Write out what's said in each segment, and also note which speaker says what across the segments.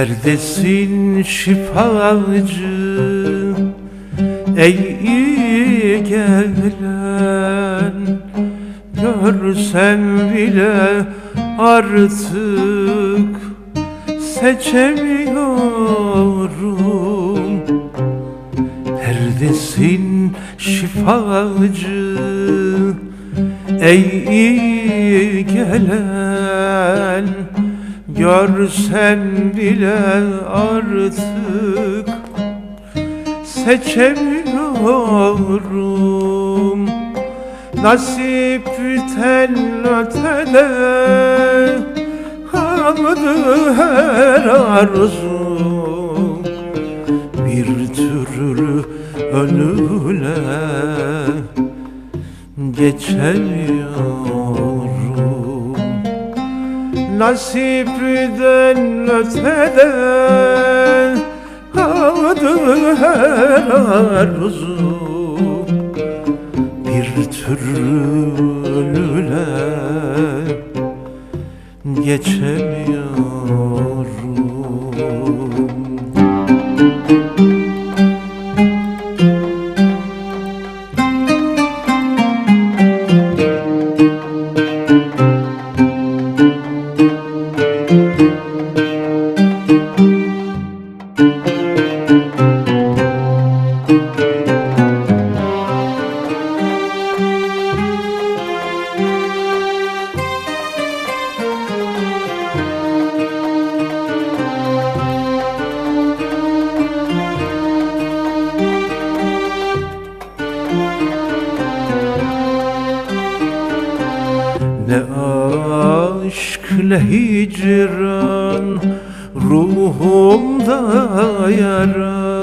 Speaker 1: Neredesin şifacı Ey gelen Görsem bile artık Seçemiyorum. Neredesin şifacı? Ey gelen Görsen bile artık Seçemiyorum. Nasipten ötede Kaldı her arzum. Bir türlü önüne Geçemiyorum. Nasipten Kaldı her arzum Bir türlü önüne Geçemiyorum Ne aşk ne hicran Ruhumda yara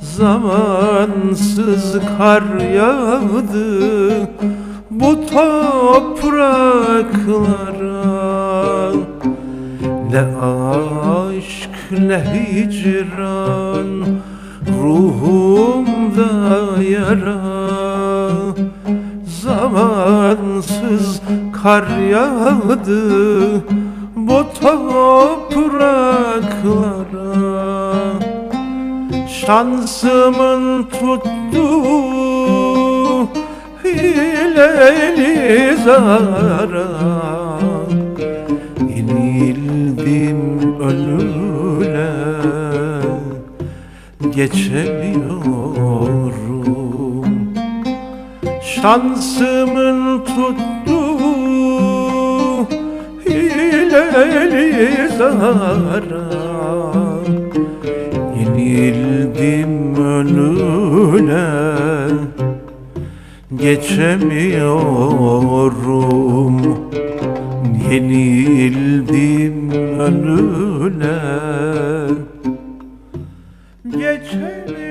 Speaker 1: Zamansız kar yağdı Bu topraklara. Ne aşk ne hicran Ruhumda yara kar yağdı Bu topraklara. Şansımın tuttu Hileli zara. Yenildim önüne Geçemiyorum. Şansımın tuttu Zara Yenildim önüne. Geçemiyorum Yenildim önüne. Geçemiyorum